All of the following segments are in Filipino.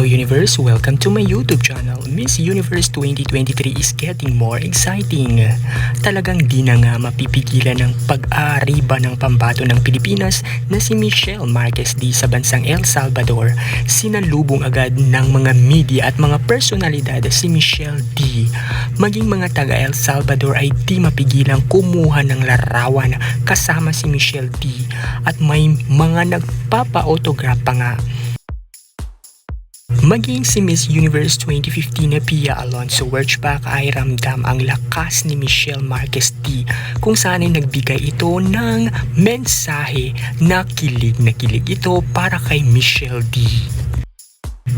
Universe, welcome to my YouTube channel. Miss Universe 2023 is getting more exciting. Talagang di na nga mapipigilan ng pag-aariba ng pambato ng Pilipinas na si Michelle Marquez D sa bansang El Salvador. Sinalubong agad ng mga media at mga personalidad si Michelle D. Maging mga taga El Salvador ay di mapigilang kumuha ng larawan kasama si Michelle D. At may mga nagpapa-autograph pa nga. Maging si Miss Universe 2015 na Pia Alonso Werchbach ay ramdam ang lakas ni Michelle Marquez D kung saan ay nagbigay ito ng mensahe na kilig na kilig ito para kay Michelle D.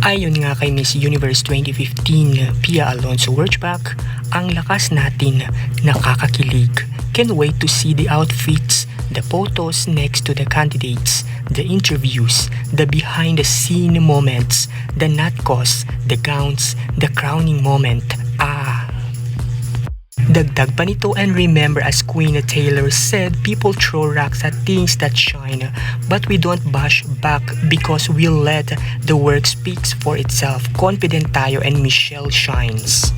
Ayon nga kay Miss Universe 2015 Pia Alonso Werchbach, ang lakas natin nakakakilig. Can't wait to see the outfits, the photos next to the candidates, the interviews, the behind the scene moments, the natkos, the gowns, the crowning moment. Ah, Dagdag pa nito and remember as Queen Taylor said, people throw rocks at things that shine, but we don't bash back because we let the work speaks for itself. Confident tayo and Michelle shines.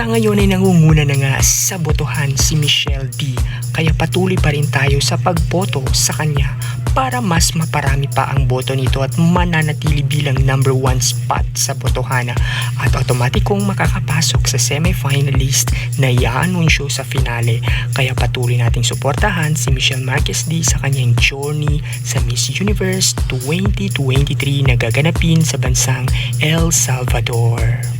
Sa ngayon ay nangunguna na nga sa botohan si Michelle D. Kaya patuloy pa rin tayo sa pagboto sa kanya para mas maparami pa ang boto nito at mananatili bilang number one spot sa botohan at automatikong makakapasok sa semifinalist na iaanunsyo sa finale. Kaya patuloy nating suportahan si Michelle Marquez D sa kanyang journey sa Miss Universe 2023 na gaganapin sa bansang El Salvador.